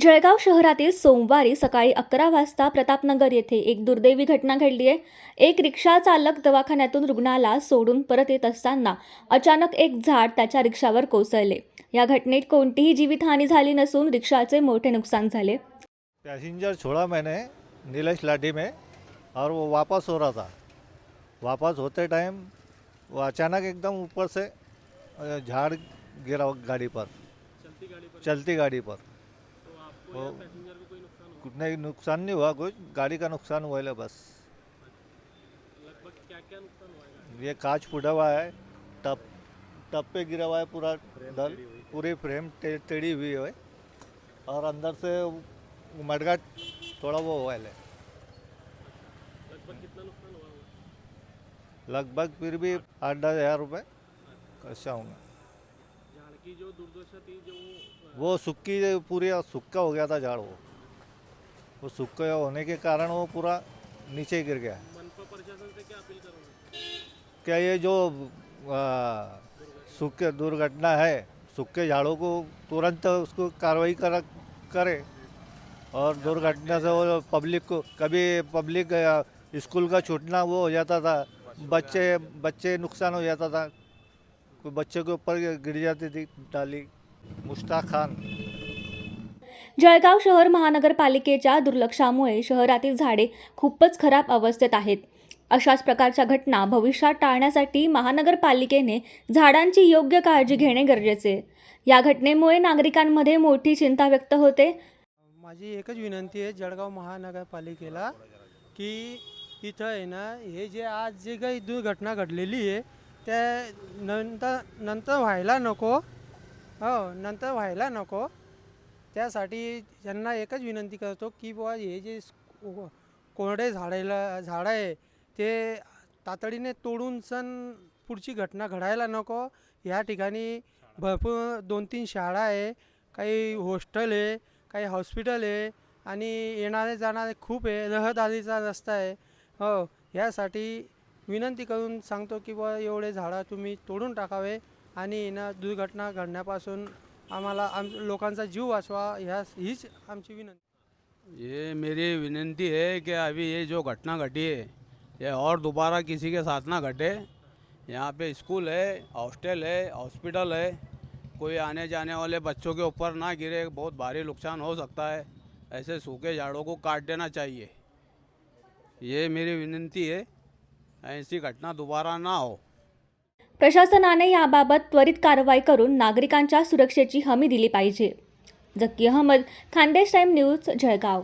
जळगाव शहरातील सोमवारी सकाळी अकरा वाजता प्रतापनगर येथे एक दुर्दैवी घटना घडली आहे. एक रिक्षा चालक दवाखान्यातून रुग्णाला सोडून परत येत असताना अचानक एक झाड त्याच्या रिक्षावर कोसळले. या घटनेत कोणतीही जीवितहानी झाली नसून रिक्षाचे मोठे नुकसान झाले. पैसेंजर सोळा महिने नीलेश लाठी में और वो वापस हो रहा था. वापस होते टाइम वो अचानक एकदम ऊपर से झाड़ गिरा गाड़ी पर. चलती गाड़ी पर. वो- या पैसेंजर को कोई नुकसान कुछ नहीं नुकसान नहीं हुआ कुछ गाड़ी का नुकसान हुआ है बस। लगभग क्या क्या नुकसान हुआ ये कांच फूटा हुआ है टप टप पे गिरा हुआ है पूरा डल पूरी फ्रेम टे, टेढ़ी हुई है और अंदर से मडगाट थोड़ा वो हुआ है लगभग कितना नुकसान हुआ होगा? लगभग फिर भी आठ दस हज़ार रुपये ऐसा होंगे। की जो दुर्दशा थी जो वो सुक्की पूरी सुक्का हो गया था झाड़ वो। वो सुक्का होने के कारण वो पूरा नीचे गिर गया। मनपा प्रशासन से क्या अपील करोगे? क्या ये जो सूखे दुर्घटना है सूखे झाड़ों को तुरंत उसको कार्रवाई कर करे और दुर्घटना से वो पब्लिक को कभी पब्लिक स्कूल का छूटना वो हो जाता था बच्चे बच्चे नुकसान हो जाता था। कोई बच्चे के ऊपर गिर जाती थी डाली। मुश्ताक खान। जळगाव शहर महानगरपालिकेच्या दुर्लक्षामुळे शहरातील झाडे खूपच खराब अवस्थेत आहेत. अशाच प्रकारच्या घटना भविष्यात टाळण्यासाठी महानगरपालिकेने झाडांची योग्य काळजी घेणे गरजेचे. या घटनेमुळे नागरिकांमध्ये मोठी चिंता व्यक्त होते. माझी एकच विनंती आहे जळगाव महानगरपालिकेला की इथं आहे ना हे जे आज जे काही दुर्घटना घडलेली आहे त्या नंतर नंतर व्हायला नको. हो नंतर व्हायला नको. त्यासाठी त्यांना एकच विनंती करतो की बुवा हे जे कोरडे झाडायला झाडं आहे ते तातडीने तोडून सण पुढची घटना घडायला नको. या ठिकाणी भरपूर दोन तीन शाळा आहे काही हॉस्टेल आहे काही हॉस्पिटल आहे आणि येणारे जाणारे खूप आहे. रहदारीचा रस्ता आहे. हो यासाठी विनंती करून सांगतो की बुवा, एवढे झाडं तुम्ही तोडून टाकावे आणि ना दुर्घटना घडण्यापासून आम, लोकांचा जीव वाचवा हीच आमची विनंती. ये मेरी विनती है कि अभी ये जो घटना घटी है, ये और दोबारा किसी के साथ ना घटे। यहाँ पे स्कूल है, हॉस्टल है, हॉस्पिटल है, कोई आने जाने वाले बच्चों के ऊपर ना गिरे, बहुत भारी नुकसान हो सकता है। ऐसे सूखे झाड़ों को काट देना चाहिए। ये मेरी विनंती है। ऐसी घटना दुबारा ना हो. प्रशासनाने याबाबत त्वरित कारवाई करून नागरिकांच्या सुरक्षेची हमी दिली पाहिजे. Zaki Ahmad Khandesh time news Jalgaon.